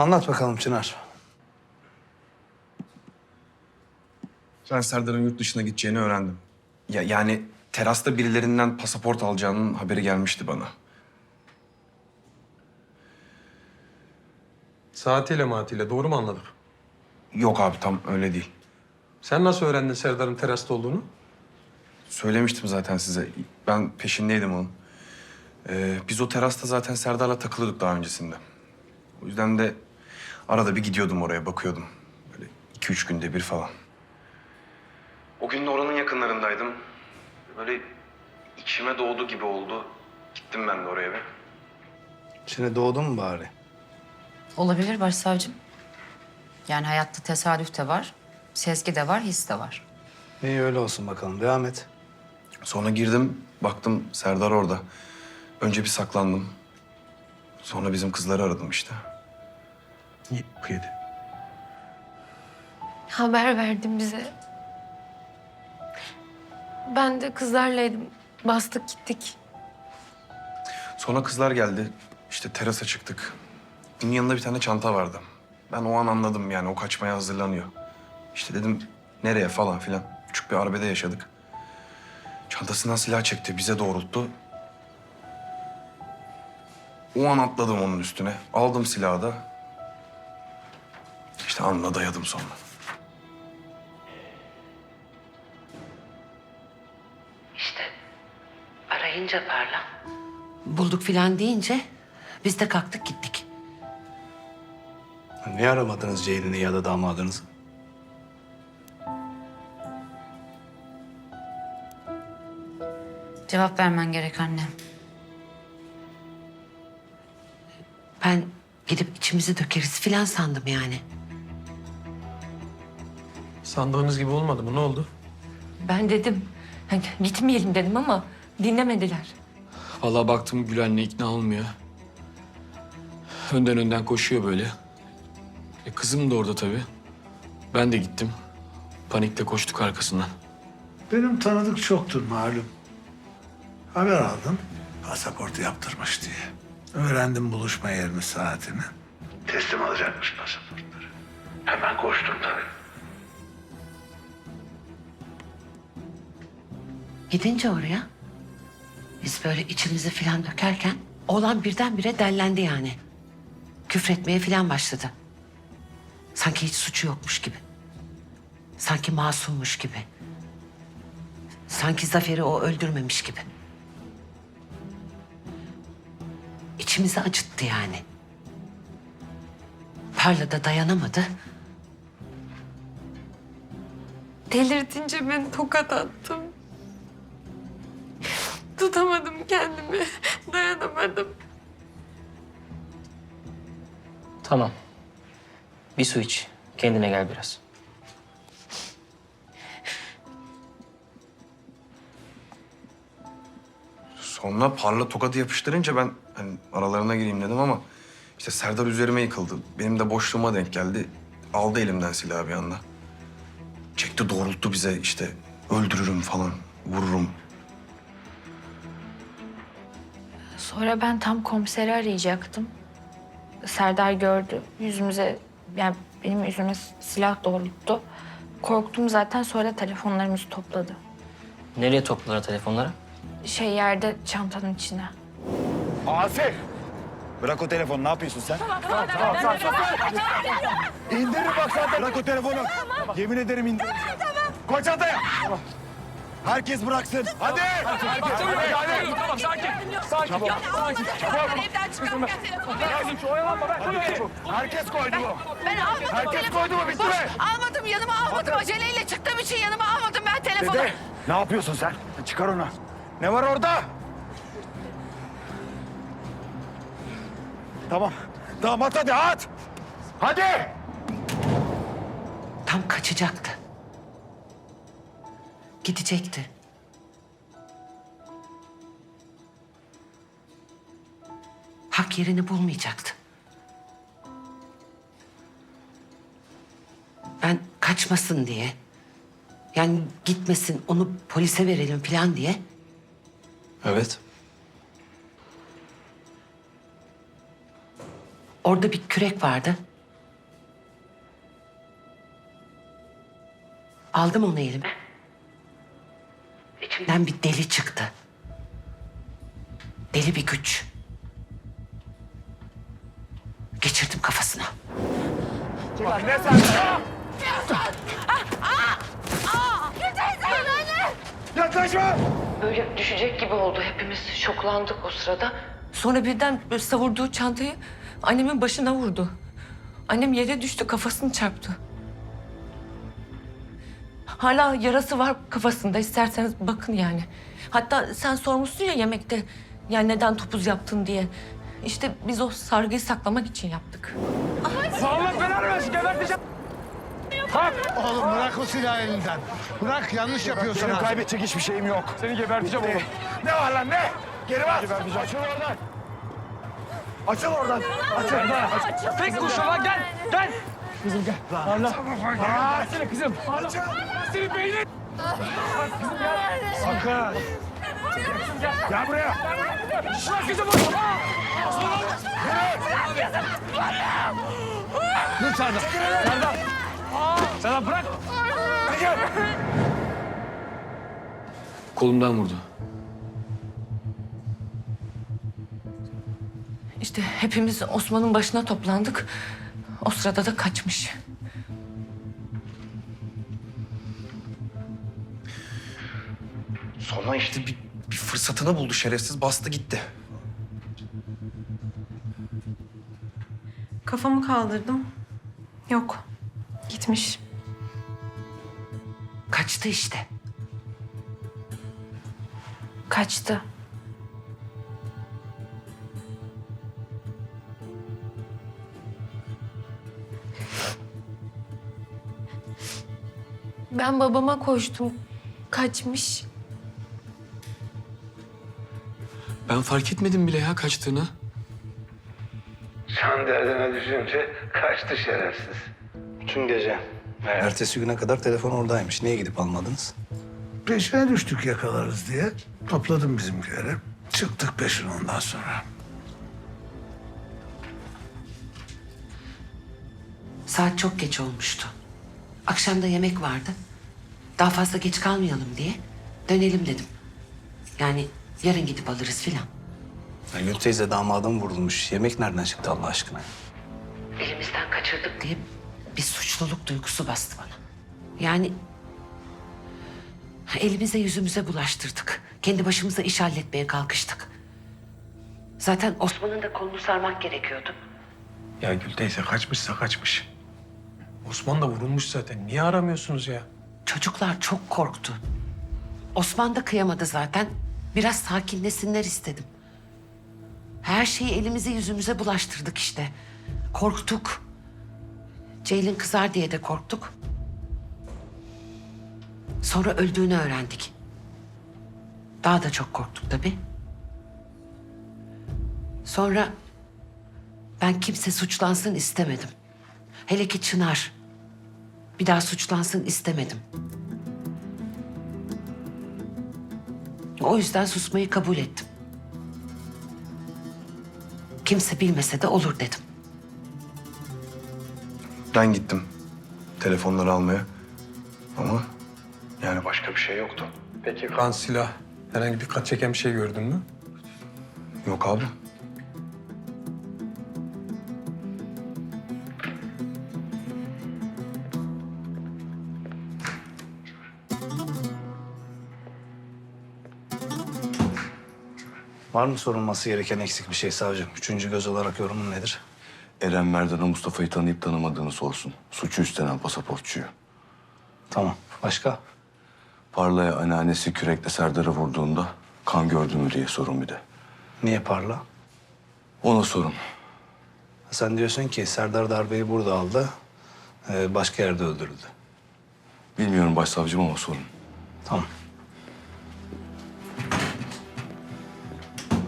Anlat bakalım Çınar. Ben Serdar'ın yurt dışına gideceğini öğrendim. Ya, yani terasta birilerinden pasaport alacağının haberi gelmişti bana. Saatiyle matiyle doğru mu anladım? Yok abi tam öyle değil. Sen nasıl öğrendin Serdar'ın terasta olduğunu? Söylemiştim zaten size. Ben peşindeydim onun. Ee, biz o terasta zaten Serdar'la takılıyorduk daha öncesinde. O yüzden de arada bir gidiyordum oraya bakıyordum. Böyle iki üç günde bir falan. O gün de oranın yakınlarındaydım. Böyle içime doğdu gibi oldu. Gittim ben de oraya bir. İçine doğdun mu bari? Olabilir başsavcım. Yani hayatta tesadüf de var, sezgi de var, his de var. İyi öyle olsun bakalım. Devam et. Sonra girdim, baktım Serdar orada. Önce bir saklandım. Sonra bizim kızları aradım işte. Yedi. Haber verdin bize. Ben de kızlarlaydım. Bastık gittik. Sonra kızlar geldi. İşte terasa çıktık. Bunun yanında bir tane çanta vardı. Ben o an anladım yani o kaçmaya hazırlanıyor. İşte dedim nereye falan filan. Küçük bir arbede yaşadık. Çantasından silah çekti, bize doğrulttu. O an atladım onun üstüne. Aldım silahı da. İşte anla dayadım sonra. İşte arayınca parla. Bulduk filan deyince biz de kalktık gittik. Niye aramadınız Ceylin'i ya da damadınızı? Cevap vermen gerek anne. Ben gidip içimizi dökeriz filan sandım yani. Sandığınız gibi olmadı mı? Ne oldu? Ben dedim. hani gitmeyelim dedim ama dinlemediler. Vallahi baktım Gül anne ikna olmuyor. Önden önden koşuyor böyle. E kızım da orada tabii. Ben de gittim. Panikle koştuk arkasından. Benim tanıdık çoktur malum. Haber aldım. Pasaportu yaptırmış diye. Öğrendim buluşma yerini, saatini. Teslim alacakmış pasaportları. Hemen koştum tabii. Gidince oraya biz böyle içimizi filan dökerken oğlan birdenbire dellendi yani. Küfretmeye filan başladı. Sanki hiç suçu yokmuş gibi. Sanki masummuş gibi. Sanki Zafer'i o öldürmemiş gibi. İçimizi acıttı yani. Parla da dayanamadı. Delirtince ben tokat attım. Tutamadım kendimi. Dayanamadım. Tamam. Bir su iç. Kendine gel biraz. Sonra parla tokadı yapıştırınca ben hani aralarına gireyim dedim ama işte Serdar üzerime yıkıldı. Benim de boşluğuma denk geldi. Aldı elimden silahı bir anda. Çekti doğrulttu bize işte öldürürüm falan, vururum. Sonra ben tam komiseri arayacaktım. Serdar gördü. Yüzümüze, yani benim yüzüme silah doğrulttu. Korktum zaten sonra telefonlarımızı topladı. Nereye topladılar telefonları? Şey yerde çantanın içine. Asif! Bırak o telefonu, ne yapıyorsun sen? Tamam, tamam, tamam. tamam, İndirin bak zaten. Bırak o telefonu. Yemin ederim indir. Tamam, Koy çantaya. Herkes bıraksın. Hadi. Herkes, hadi. Tamam, sakin. Sakin. Çabuk. Sakin. Çabuk. Evden çıkarken telefonu. Oyalanma ben. Herkes koydu mu? Ben almadım Herkes koydu mu? Bitti mi? Almadım yanıma almadım. Aceleyle çıktığım için yanıma almadım ben telefonu. Dede, ne yapıyorsun sen? Çıkar onu. Ne var orada? Tamam. Tamam at hadi at. Hadi. Tam kaçacaktı gidecekti. Hak yerini bulmayacaktı. Ben kaçmasın diye, yani gitmesin onu polise verelim falan diye Evet. orada bir kürek vardı. Aldım onu elime. İçimden bir deli çıktı. Deli bir güç. Geçirdim kafasına. Yaklaşma! Böyle düşecek gibi oldu. Hepimiz şoklandık o sırada. Sonra birden böyle savurduğu çantayı annemin başına vurdu. Annem yere düştü, kafasını çarptı. Hala yarası var kafasında. İsterseniz bakın yani. Hatta sen sormuşsun ya yemekte yani neden topuz yaptın diye. İşte biz o sargıyı saklamak için yaptık. Allah belanı versin geberteceğim. Oğlum bırak o silahı elinden. Bırak yanlış yapıyorsun. Benim kaybedecek hiçbir şeyim yok. Seni geberteceğim oğlum. Ne var lan ne? Geri bak. Açıl oradan. Açıl oradan. Açıl oradan. Tek kurşun lan gel. Gel. Kızım gel. Allah. Aa, seni kızım. Açıl. Senin beynin. Kızım gel. Sakın. Gel. Gel buraya. Şuna kızım. Dur Serdar. Serdar. Serdar bırak. Kolumdan vurdu. İşte hepimiz Osman'ın başına toplandık. O sırada da kaçmış. Sonra işte bir, bir fırsatını buldu şerefsiz bastı gitti. Kafamı kaldırdım. Yok. Gitmiş. Kaçtı işte. Kaçtı. Ben babama koştum. Kaçmış. Ben fark etmedim bile ya kaçtığını. Can derdine düşünce kaçtı şerefsiz. Bütün gece. Ertesi güne kadar telefon oradaymış. Niye gidip almadınız? Peşine düştük yakalarız diye. Topladım bizimkileri. Çıktık peşine ondan sonra. Saat çok geç olmuştu. Akşam da yemek vardı. Daha fazla geç kalmayalım diye dönelim dedim. Yani yarın gidip alırız filan. Ya Gül teyze damadım vurulmuş. Yemek nereden çıktı Allah aşkına? Elimizden kaçırdık diye bir suçluluk duygusu bastı bana. Yani elimize yüzümüze bulaştırdık. Kendi başımıza iş halletmeye kalkıştık. Zaten Osman'ın da kolunu sarmak gerekiyordu. Ya Gül teyze kaçmışsa kaçmış. Osman da vurulmuş zaten. Niye aramıyorsunuz ya? Çocuklar çok korktu. Osman da kıyamadı zaten. Biraz sakinlesinler istedim. Her şeyi elimize yüzümüze bulaştırdık işte. Korktuk. Ceylin kızar diye de korktuk. Sonra öldüğünü öğrendik. Daha da çok korktuk tabii. Sonra ben kimse suçlansın istemedim. Hele ki Çınar. Bir daha suçlansın istemedim. O yüzden susmayı kabul ettim. Kimse bilmese de olur dedim. Ben gittim telefonları almaya. Ama yani başka bir şey yoktu. Peki kan, silah, herhangi bir kat çeken bir şey gördün mü? Yok abi. Var mı sorulması gereken eksik bir şey savcım? Üçüncü göz olarak yorumun nedir? Eren Merdan'a Mustafa'yı tanıyıp tanımadığını sorsun. Suçu üstlenen pasaportçuyu. Tamam. Başka? Parla'ya anneannesi kürekle Serdar'ı vurduğunda kan gördü mü diye sorun bir de. Niye parla? Ona sorun. Sen diyorsun ki Serdar darbeyi burada aldı. e, Başka yerde öldürüldü. Bilmiyorum başsavcım ama sorun. Tamam.